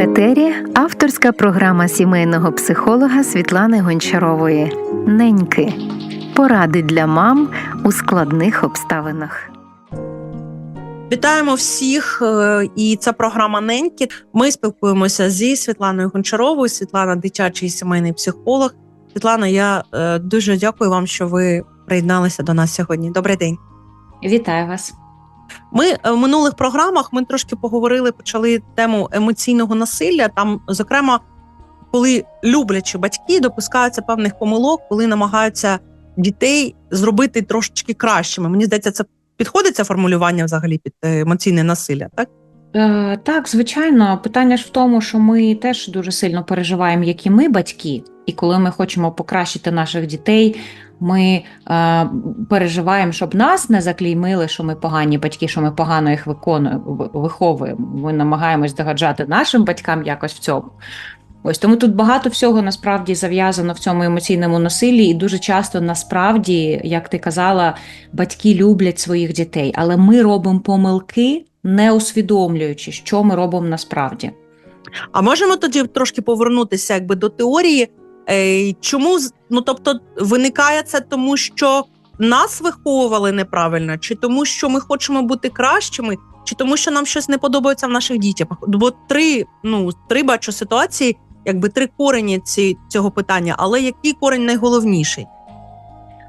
етері авторська програма сімейного психолога Світлани Гончарової Неньки. Поради для мам у складних обставинах. Вітаємо всіх, е, і це програма Неньки. Ми спілкуємося зі Світланою Гончаровою. Світлана дитячий сімейний психолог. Світлана, я е, дуже дякую вам, що ви приєдналися до нас сьогодні. Добрий день. Вітаю вас. Ми е, в минулих програмах ми трошки поговорили, почали тему емоційного насилля. Там, зокрема, коли люблячі батьки допускаються певних помилок, коли намагаються дітей зробити трошечки кращими. Мені здається, це підходить це формулювання взагалі під е, емоційне насилля, так? Е, так, звичайно, питання ж в тому, що ми теж дуже сильно переживаємо, як і ми батьки, і коли ми хочемо покращити наших дітей, ми е, переживаємо, щоб нас не заклеймили, що ми погані батьки, що ми погано їх виконуємо, виховуємо. Ми намагаємось догаджати нашим батькам якось в цьому. Ось тому тут багато всього насправді зав'язано в цьому емоційному насиллі, і дуже часто насправді, як ти казала, батьки люблять своїх дітей, але ми робимо помилки, не усвідомлюючи, що ми робимо насправді. А можемо тоді трошки повернутися якби до теорії. Е, Чому ну тобто виникає це тому, що нас виховували неправильно, чи тому, що ми хочемо бути кращими, чи тому, що нам щось не подобається в наших дітях? Бо три ну три бачу ситуації, якби три корені ці, цього питання, але який корень найголовніший?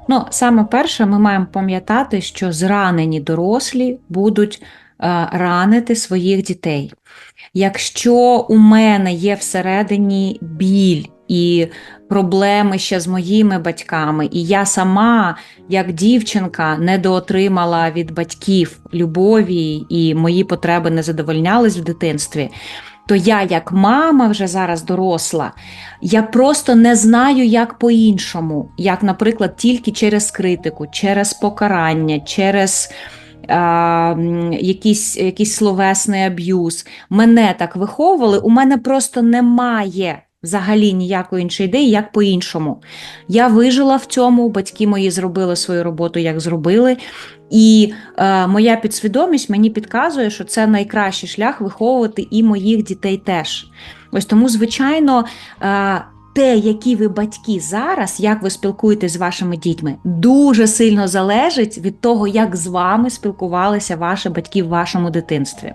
Ну, саме перше, ми маємо пам'ятати, що зранені дорослі будуть ранити своїх дітей. Якщо у мене є всередині біль і проблеми ще з моїми батьками, і я сама, як дівчинка, недоотримала від батьків любові, і мої потреби не задовольнялись в дитинстві. То я, як мама, вже зараз доросла, я просто не знаю, як по-іншому, як, наприклад, тільки через критику, через покарання, через якийсь, якийсь словесний аб'юз. Мене так виховували, у мене просто немає взагалі ніякої іншої ідеї, як по-іншому. Я вижила в цьому, батьки мої зробили свою роботу, як зробили. І е, моя підсвідомість мені підказує, що це найкращий шлях виховувати і моїх дітей теж. Ось тому, звичайно, е, те, які ви батьки зараз, як ви спілкуєтесь з вашими дітьми, дуже сильно залежить від того, як з вами спілкувалися ваші батьки в вашому дитинстві.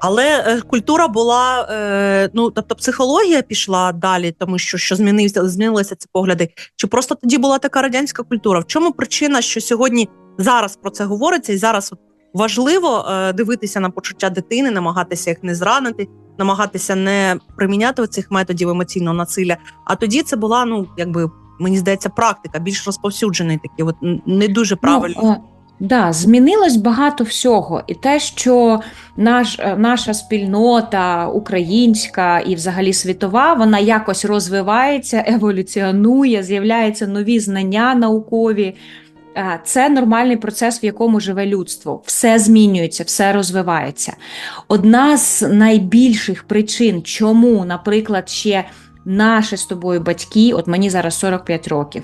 Але е, культура була, е, ну тобто психологія пішла далі, тому що що змінився, змінилися ці погляди. Чи просто тоді була така радянська культура? В чому причина, що сьогодні зараз про це говориться, і зараз важливо е, дивитися на почуття дитини, намагатися їх не зранити, намагатися не приміняти цих методів емоційного насилля. А тоді це була, ну якби мені здається, практика більш розповсюджений такий, от не дуже правильно. Ну, Да, змінилось багато всього, і те, що наш, наша спільнота українська і взагалі світова, вона якось розвивається, еволюціонує, з'являються нові знання наукові. Це нормальний процес, в якому живе людство. Все змінюється, все розвивається. Одна з найбільших причин, чому, наприклад, ще Наші з тобою батьки, от мені зараз 45 років,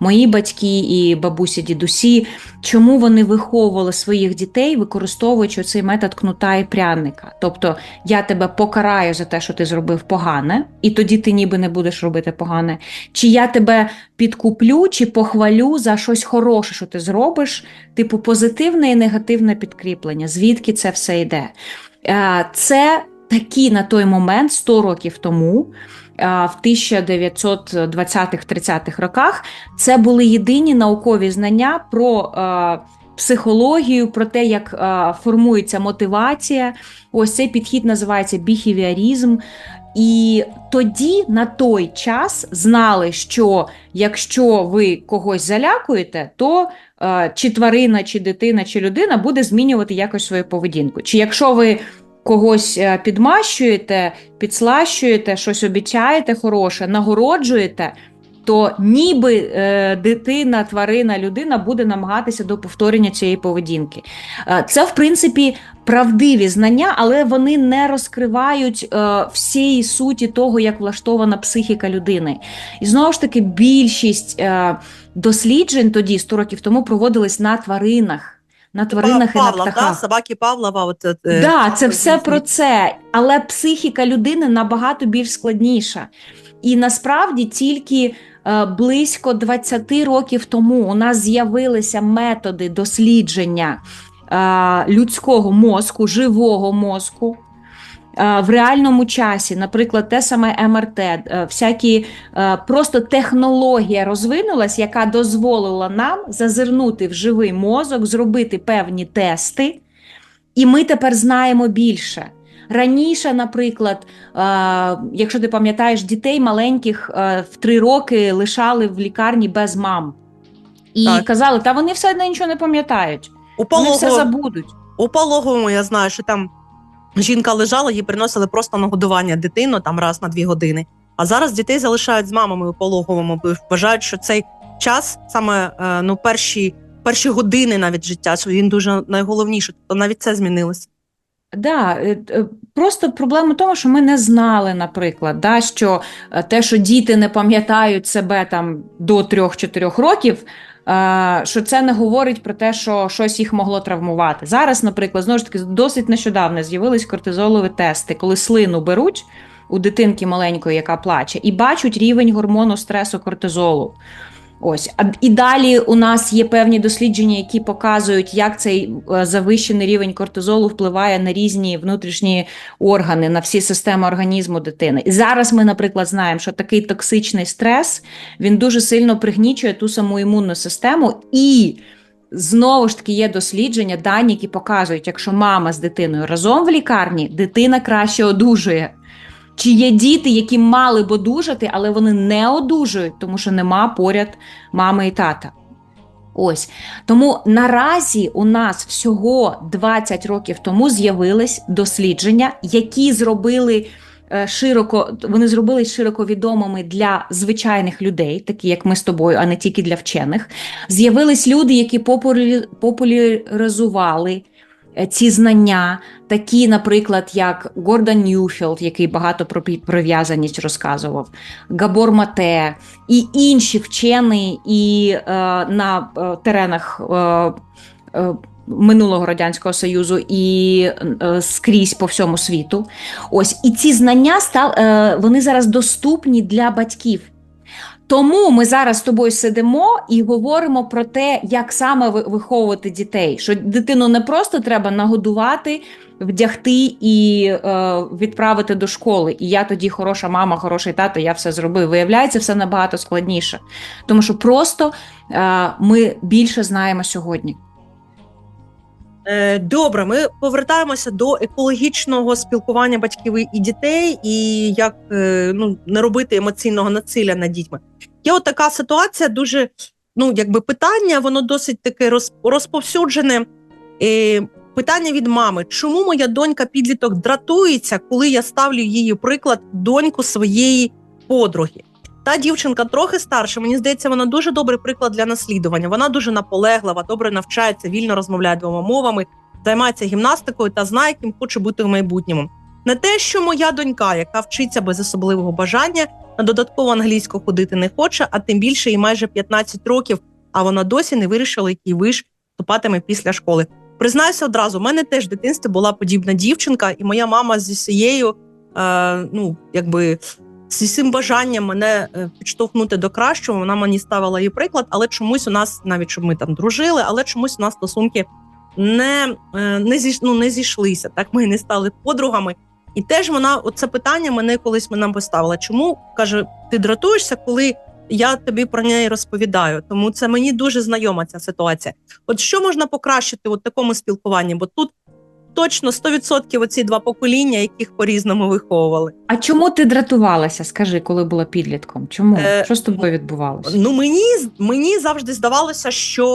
мої батьки і бабусі, дідусі, чому вони виховували своїх дітей, використовуючи цей метод кнута і пряника. Тобто я тебе покараю за те, що ти зробив погане, і тоді ти ніби не будеш робити погане. Чи я тебе підкуплю, чи похвалю за щось хороше, що ти зробиш, типу позитивне і негативне підкріплення. Звідки це все йде? Е, це такі на той момент 100 років тому в 1920-30-х роках це були єдині наукові знання про психологію, про те, як формується мотивація. Ось цей підхід називається біхевіарізм. І тоді на той час знали, що якщо ви когось залякуєте, то чи тварина, чи дитина, чи людина буде змінювати якось свою поведінку. Чи якщо ви когось е, підмащуєте, підслащуєте, щось обіцяєте хороше, нагороджуєте, то ніби е, дитина, тварина, людина буде намагатися до повторення цієї поведінки. Е, це, в принципі, правдиві знання, але вони не розкривають всієї суті того, як влаштована психіка людини. І знову ж таки, більшість досліджень тоді, 100 років тому, проводились на тваринах на тваринах і на птахах. да? собаки Павлова. От, е, да, це все про це. Але психіка людини набагато більш складніша. І насправді тільки е, близько 20 років тому у нас з'явилися методи дослідження е, людського мозку, живого мозку. Е, В реальному часі, наприклад, те саме МРТ, е, всякі е, просто технологія розвинулась, яка дозволила нам зазирнути в живий мозок, зробити певні тести, і ми тепер знаємо більше. Раніше, наприклад, якщо ти пам'ятаєш, дітей маленьких в три роки лишали в лікарні без мам. І Так. казали, та вони все одно нічого не пам'ятають, вони все забудуть. у пологовому я знаю, що там жінка лежала, їй приносили просто на годування дитину там раз на дві години. А зараз дітей залишають з мамами у пологовому, бо вважають, що цей час, саме е, ну, перші, перші години навіть життя, що він дуже найголовніший. Тобто навіть це змінилося. Да, е, е, просто проблема в тому, що ми не знали, наприклад, да, що те, що діти не пам'ятають себе там до 3-4 років, що це не говорить про те, що щось їх могло травмувати. Зараз, наприклад, знову ж таки, досить нещодавно з'явились кортизолові тести, коли слину беруть у дитинки маленької, яка плаче, і бачать рівень гормону стресу кортизолу. Ось і далі у нас є певні дослідження, які показують, як цей е, завищений рівень кортизолу впливає на різні внутрішні органи, на всі системи організму дитини. І зараз ми, наприклад, знаємо, що такий токсичний стрес він дуже сильно пригнічує ту саму імунну систему і. Знову ж таки є дослідження, дані, які показують, якщо мама з дитиною разом в лікарні, дитина краще одужує. Чи є діти, які мали б одужати, але вони не одужують, тому що нема поряд мами і тата. Ось тому наразі у нас всього 20 років тому з'явились дослідження, які зробили е, широко, вони зробили широко відомими для звичайних людей, такі як ми з тобою, а не тільки для вчених. З'явились люди, які популяризували ці знання, такі, наприклад, як Гордон Ньюфілд, який багато про прив'язаність розказував, Габор Мате і інші вчені і е, на е, теренах. Е, е, Минулого радянського союзу і е, скрізь по всьому світу. Ось і ці знання став, е, вони зараз доступні для батьків. Тому ми зараз з тобою сидимо і говоримо про те, як саме виховувати дітей. Що дитину не просто треба нагодувати, вдягти і е, відправити до школи. І я тоді хороша мама, хороший тато, я все зробив. Виявляється, все набагато складніше. Тому що просто е, ми більше знаємо сьогодні. Е, Добре, ми повертаємося до екологічного спілкування батьків і дітей, і як е, ну, не робити емоційного насилля над дітьми. Є от така ситуація, дуже ну, якби питання, воно досить таке роз, розповсюджене. Питання від мами: чому моя донька підліток дратується, коли я ставлю її приклад доньку своєї подруги? Та дівчинка трохи старша. Мені здається, вона дуже добрий приклад для наслідування. Вона дуже наполеглива, добре навчається, вільно розмовляє двома мовами, займається гімнастикою та знає, ким хоче бути в майбутньому. Не те, що моя донька, яка вчиться без особливого бажання, на додатково англійську ходити не хоче, а тим більше їй майже 15 років, а вона досі не вирішила, який виш вступатиме після школи. Признаюся одразу, у мене теж в дитинстві була подібна дівчинка, і моя мама зі своєю, е, ну якби зі цим бажанням мене е, підштовхнути до кращого. Вона мені ставила її приклад, але чомусь у нас, навіть щоб ми там дружили, але чомусь у нас стосунки не, е, не, зійш, ну, не зійшлися. Так ми не стали подругами. І теж вона, оце питання мене колись нам поставила. Чому каже, ти дратуєшся, коли я тобі про неї розповідаю? Тому це мені дуже знайома ця ситуація. От що можна покращити у такому спілкуванні? Бо тут точно 100% оці два покоління, яких по-різному виховували. А чому ти дратувалася? Скажи, коли була підлітком? Чому? Е, Що з тобою відбувалося? Ну мені мені завжди здавалося, що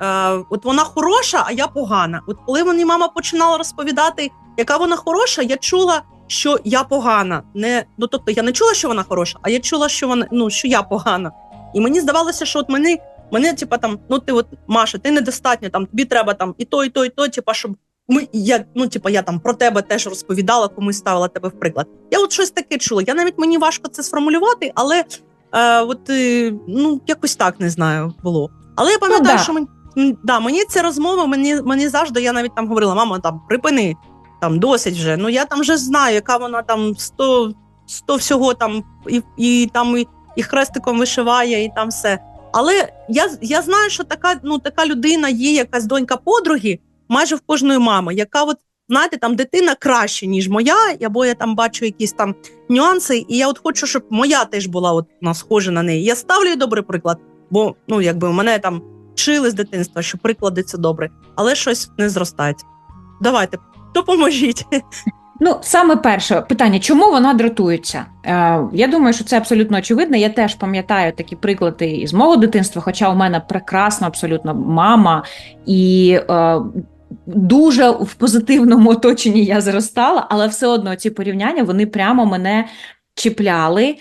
е, от вона хороша, а я погана. От коли мені мама починала розповідати, яка вона хороша, я чула, що я погана. Не ну тобто я не чула, що вона хороша, а я чула, що вона ну що я погана. І мені здавалося, що от мене, мене, типа там, ну ти от Маша, ти недостатньо, там тобі треба там і то, і то, і то, типа, щоб ми я ну, типа, я там про тебе теж розповідала, комусь ставила тебе в приклад. Я от щось таке чула. Я навіть мені важко це сформулювати, але. Е, от е, ну якось так не знаю було. Але я пам'ятаю, да. що мені да, мені ці розмови, мені, мені завжди, я навіть там говорила, мама, там припини, там досить вже. Ну я там вже знаю, яка вона там 100, 100 всього там, і, і там і, і хрестиком вишиває, і там все. Але я, я знаю, що така, ну, така людина є, якась донька подруги, майже в кожної мами, яка от. Знаєте, там дитина краще, ніж моя, або я там бачу якісь там нюанси, і я от хочу, щоб моя теж була от схожа на неї. Я ставлю їй добрий приклад, бо ну якби мене там вчили з дитинства, що приклади це добре, але щось не зростається. Давайте допоможіть. Ну, саме перше питання, чому вона дратується? Е, я думаю, що це абсолютно очевидно. Я теж пам'ятаю такі приклади із мого дитинства, хоча у мене прекрасна абсолютно мама і е, дуже в позитивному оточенні я зростала, але все одно ці порівняння вони прямо мене чіпляли.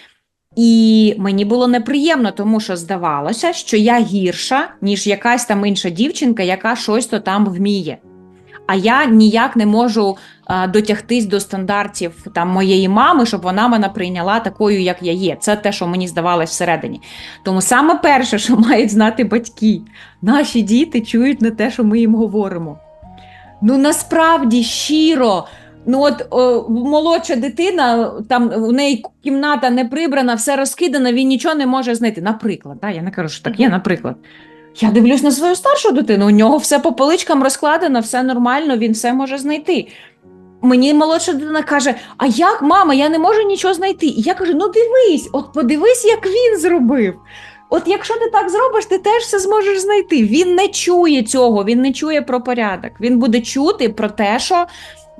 І мені було неприємно, тому що здавалося, що я гірша, ніж якась там інша дівчинка, яка щось то там вміє. А я ніяк не можу а, дотягтись до стандартів там моєї мами, щоб вона мене прийняла такою, як я є. Це те, що мені здавалось всередині. Тому саме перше, що мають знати батьки, наші діти чують не те, що ми їм говоримо. Ну насправді щиро. Ну, от о, молодша дитина, там у неї кімната не прибрана, все розкидано, він нічого не може знайти. Наприклад, да? я не кажу, що так є, наприклад. Я дивлюсь на свою старшу дитину, у нього все по поличкам розкладено, все нормально, він все може знайти. Мені молодша дитина каже: А як, мама, я не можу нічого знайти. І я кажу: ну дивись, от подивись, як він зробив. От якщо ти так зробиш, ти теж все зможеш знайти. Він не чує цього, він не чує про порядок. Він буде чути про те, що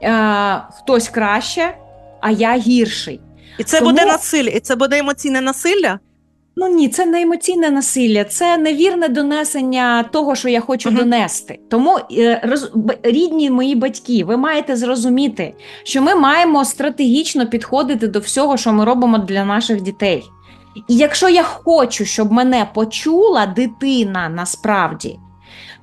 е, хтось краще, а я гірший. І це Тому- буде насилля, і це буде емоційне насилля. Ну ні, це не емоційне насилля, це невірне донесення того, що я хочу Мгм. донести. Тому е, роз, рідні мої батьки, ви маєте зрозуміти, що ми маємо стратегічно підходити до всього, що ми робимо для наших дітей. І якщо я хочу, щоб мене почула дитина насправді,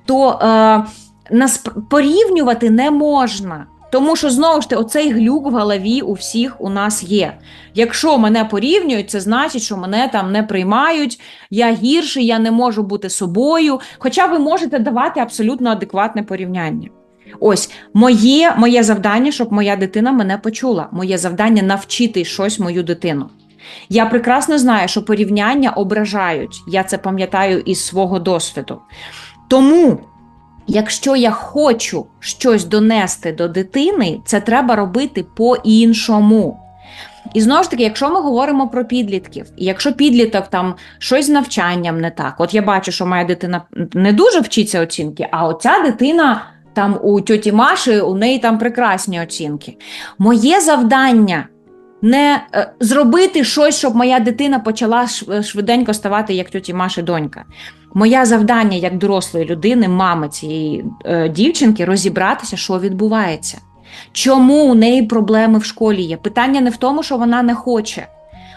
то е, нас порівнювати не можна. Тому що знову ж таки, оцей глюк в голові у всіх у нас є. Якщо мене порівнюють, це значить, що мене там не приймають, я гірший, я не можу бути собою. Хоча ви можете давати абсолютно адекватне порівняння. Ось моє, моє завдання, щоб моя дитина мене почула. Моє завдання навчити щось мою дитину. Я прекрасно знаю, що порівняння ображають. Я це пам'ятаю із свого досвіду. Тому, якщо я хочу щось донести до дитини, це треба робити по-іншому. І знову ж таки, якщо ми говоримо про підлітків, і якщо підліток там щось з навчанням не так, от я бачу, що моя дитина не дуже вчиться оцінки, а оця дитина там у тьоті Маші, у неї там прекрасні оцінки. Моє завдання не е, зробити щось, щоб моя дитина почала швиденько ставати як тьоті Маші донька. Моє завдання як дорослої людини, мами цієї е, дівчинки, розібратися, що відбувається. Чому у неї проблеми в школі є? Питання не в тому, що вона не хоче.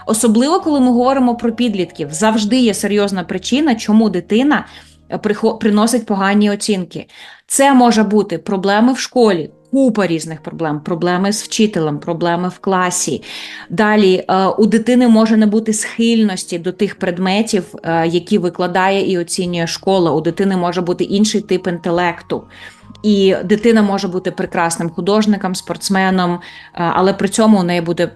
Особливо, коли ми говоримо про підлітків, завжди є серйозна причина, чому дитина е, приносить погані оцінки. Це може бути проблеми в школі, купа різних проблем, проблеми з вчителем, проблеми в класі. Далі е, у дитини може не бути схильності до тих предметів, е, які викладає і оцінює школа. У дитини може бути інший тип інтелекту. І дитина може бути прекрасним художником, спортсменом, е, але при цьому у неї буде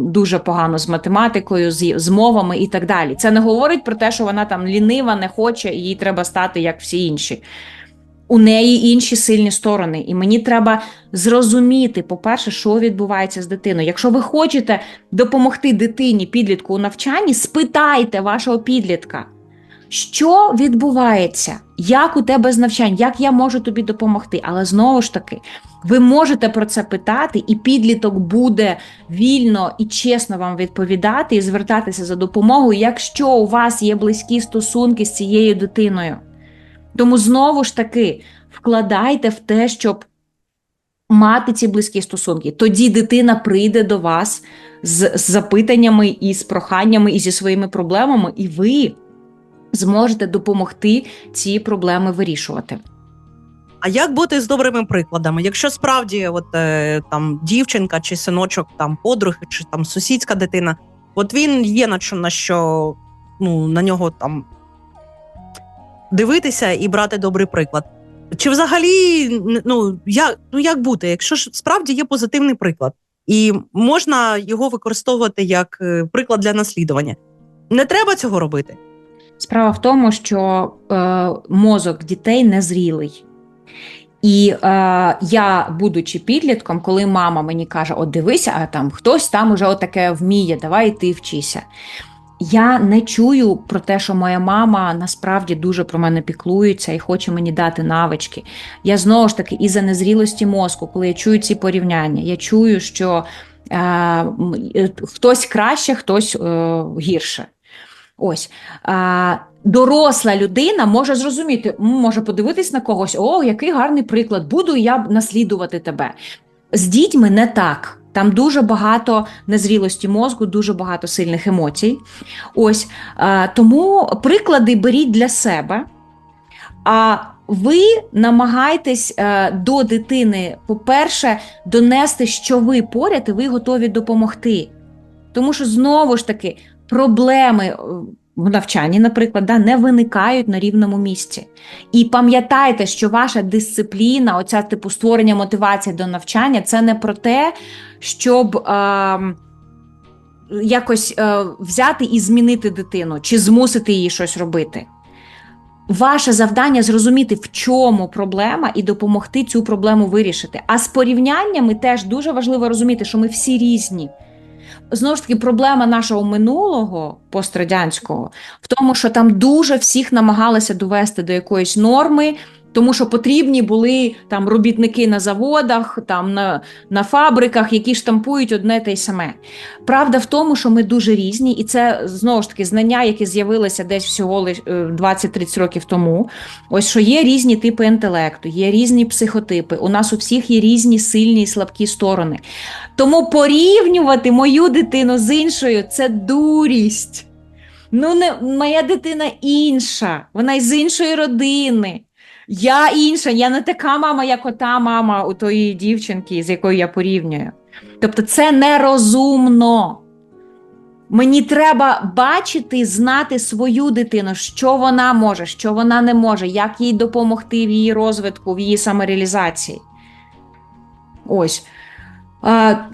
дуже погано з математикою, з мовами і так далі. Це не говорить про те, що вона там лінива, не хоче, і їй треба стати як всі інші. У неї інші сильні сторони, і мені треба зрозуміти, по-перше, що відбувається з дитиною. Якщо ви хочете допомогти дитині, підлітку у навчанні, спитайте вашого підлітка, що відбувається, як у тебе з навчань, як я можу тобі допомогти. Але знову ж таки, ви можете про це питати, і підліток буде вільно і чесно вам відповідати і звертатися за допомогою, якщо у вас є близькі стосунки з цією дитиною. Тому знову ж таки вкладайте в те, щоб мати ці близькі стосунки. Тоді дитина прийде до вас з, з запитаннями і з проханнями, і зі своїми проблемами, і ви зможете допомогти ці проблеми вирішувати. А як бути з добрими прикладами? Якщо справді, от е, там дівчинка чи синочок, там подруги, чи там сусідська дитина, от він є на що на що ну на нього там дивитися і брати добрий приклад. Чи взагалі ну як, ну як бути, якщо ж справді є позитивний приклад, і можна його використовувати як е, приклад для наслідування? Не треба цього робити. Справа в тому, що е, мозок дітей незрілий. І е, я, будучи підлітком, коли мама мені каже: От дивися, а там хтось там уже отаке вміє, давай ти вчися. Я не чую про те, що моя мама насправді дуже про мене піклується і хоче мені дати навички. Я знову ж таки, із-за незрілості мозку, коли я чую ці порівняння, я чую, що е, е, хтось краще, хтось е, гірше. Ось. А, доросла людина може зрозуміти, може подивитись на когось, о, який гарний приклад, буду я наслідувати тебе. З дітьми не так. Там дуже багато незрілості мозку, дуже багато сильних емоцій. Ось тому приклади беріть для себе. А ви намагайтесь е, до дитини, по-перше, донести, що ви поряд і ви готові допомогти. Тому що знову ж таки проблеми е, в навчанні, наприклад, да, не виникають на рівному місці. І пам'ятайте, що ваша дисципліна, оця типу створення мотивації до навчання, це не про те, щоб е, якось е, взяти і змінити дитину чи змусити її щось робити. Ваше завдання зрозуміти, в чому проблема, і допомогти цю проблему вирішити. А з порівняннями теж дуже важливо розуміти, що ми всі різні. Знову ж таки, проблема нашого минулого пострадянського в тому, що там дуже всіх намагалися довести до якоїсь норми, тому що потрібні були там робітники на заводах, там на, на фабриках, які штампують одне те й саме. Правда в тому, що ми дуже різні, і це знову ж таки знання, які з'явилися десь всього лиш е, 20-30 років тому. Ось що є різні типи інтелекту, є різні психотипи. У нас у всіх є різні сильні і слабкі сторони. Тому порівнювати мою дитину з іншою це дурість. Ну, не моя дитина інша, вона із іншої родини. Я інша, я не така мама, як ота мама у тої дівчинки, з якою я порівнюю. Тобто, це нерозумно. Мені треба бачити, знати свою дитину, що вона може, що вона не може, як їй допомогти в її розвитку, в її самореалізації. Ось.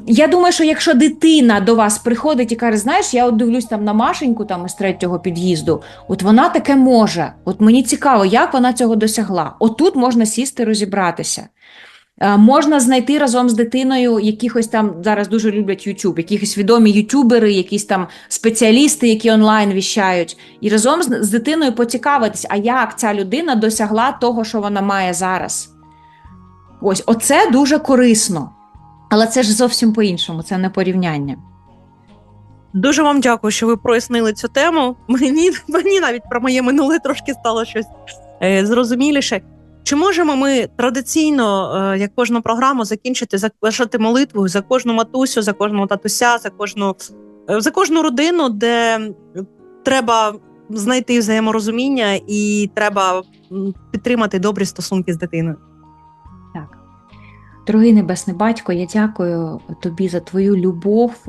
Я думаю, що якщо дитина до вас приходить і каже, знаєш, я от дивлюсь там на Машеньку там із третього під'їзду, от вона таке може. От мені цікаво, як вона цього досягла. Отут можна сісти розібратися. Можна знайти разом з дитиною якихось там зараз дуже люблять YouTube, якихось відомі ютубери, якісь там спеціалісти, які онлайн віщають, і разом з дитиною поцікавитись, а як ця людина досягла того, що вона має зараз. Ось, оце дуже корисно. Але це ж зовсім по-іншому, це не порівняння. Дуже вам дякую, що ви прояснили цю тему. Мені мені навіть про моє минуле трошки стало щось е, зрозуміліше. Чи можемо ми традиційно, е, як кожну програму, закінчити завершити молитвою за кожну матусю, за кожного татуся, за кожну е, за кожну родину, де треба знайти взаєморозуміння і треба підтримати добрі стосунки з дитиною? Дорогий Небесний Батько, я дякую тобі за твою любов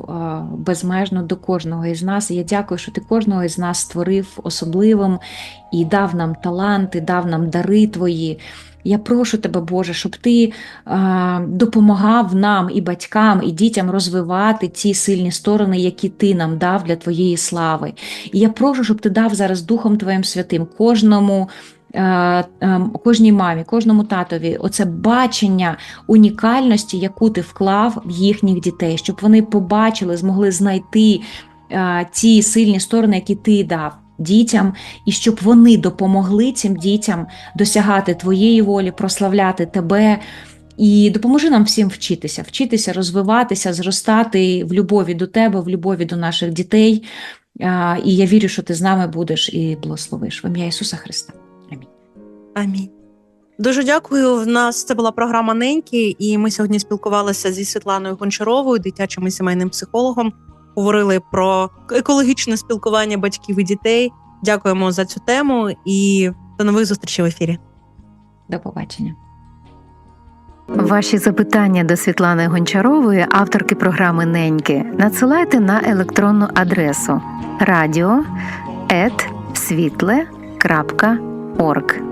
безмежно до кожного із нас. Я дякую, що ти кожного із нас створив особливим і дав нам таланти, дав нам дари твої. Я прошу тебе, Боже, щоб ти допомагав нам і батькам, і дітям розвивати ці сильні сторони, які ти нам дав для твоєї слави. І я прошу, щоб ти дав зараз Духом Твоїм Святим кожному. Е, е, Кожній мамі, кожному татові, оце бачення унікальності, яку ти вклав в їхніх дітей, щоб вони побачили, змогли знайти е, ті сильні сторони, які ти дав дітям, і щоб вони допомогли цим дітям досягати твоєї волі, прославляти тебе. І допоможи нам всім вчитися, вчитися, розвиватися, зростати в любові до тебе, в любові до наших дітей. І я вірю, що ти з нами будеш і благословиш в ім'я Ісуса Христа. Амінь. Дуже дякую. В нас це була програма Неньки, і ми сьогодні спілкувалися зі Світланою Гончаровою, дитячим і сімейним психологом. Говорили про екологічне спілкування батьків і дітей. Дякуємо за цю тему і до нових зустрічей в ефірі. До побачення. Ваші запитання до Світлани Гончарової, авторки програми Неньки, надсилайте на електронну адресу radio.світле.org.